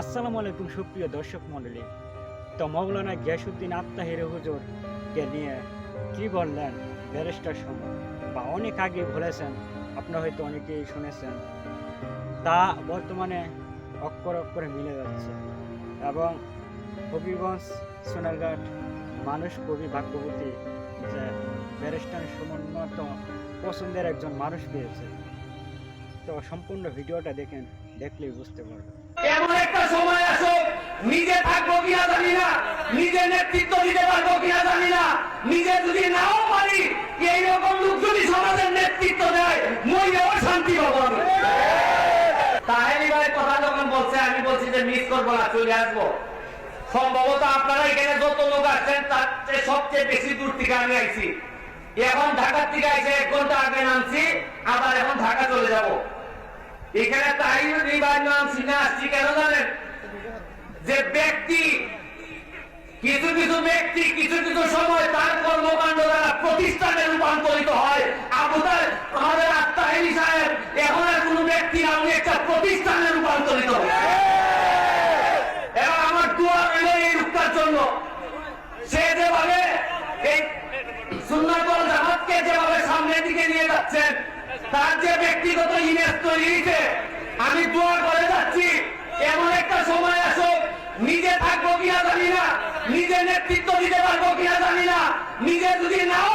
আসসালামু আলাইকুম সুপ্রিয় দর্শক মণ্ডলী। তো মৌলানা গিয়াসুদ্দিন আত্মাহির হুজুরকে নিয়ে কি বললেন, ব্যারিস্টার সময় বা অনেক আগে হয়তো অনেকেই শুনেছেন। তা বর্তমানে অক্ষর অক্ষরে মিলে যাচ্ছে এবং হবিগঞ্জ সোনারঘাট মানুষ কবি ভাগ্যবতী যে ব্যারিস্টার সমন্বত পছন্দের একজন মানুষ পেয়েছে। তো সম্পূর্ণ ভিডিওটা দেখেন। দেখলেই বুঝতে পারবেন এমন একটা সময় আসো নিজে থাকব কিনা জানি না, নিজে নেতৃত্ব দিতে পারব কিনা জানি না, নিজে যদি নাও পারি, এইরকম লোক যদি সমাজের নেতৃত্ব দেয় মহিলাও শান্তি পাবো তাহেরি ভাই কথা যখন বলছে, আমি বলছি যে মিস করব না, চলে আসব। সম্ভবত আপনারা এখানে যত লোক আসছেন তার চেয়ে সবচেয়ে বেশি দূর থেকে আমি আইছি। এখন ঢাকার থেকে আইসে এক ঘণ্টা আগে নামছি, আবার এখন ঢাকা চলে এখানে যে ব্যক্তি, কিছু কিছু ব্যক্তি, কিছু কিছু সময় তার কর্মকাণ্ড দ্বারা প্রতিষ্ঠানে রূপান্তরিত হয়। আবুদার আমাদের আত্মাহিনী সাহেব, এখন আর কোন ব্যক্তি না, উনি একটা প্রতিষ্ঠানে রূপান্তরিত হয় এবং আমার এই জন্য। সে যেভাবে এই সুন্নাতল জামাতকে যেভাবে সামনের দিকে নিয়ে যাচ্ছেন তার যে ব্যক্তিগত ইমেজ তৈরি হয়েছে, আমি দোয়া করে যাচ্ছি। এমন একটা সময় আসুক নিজে থাকব কিনা জানি না নিজে নেতৃত্ব দিতে পারব কিনা জানি না, নিজে যদি নাও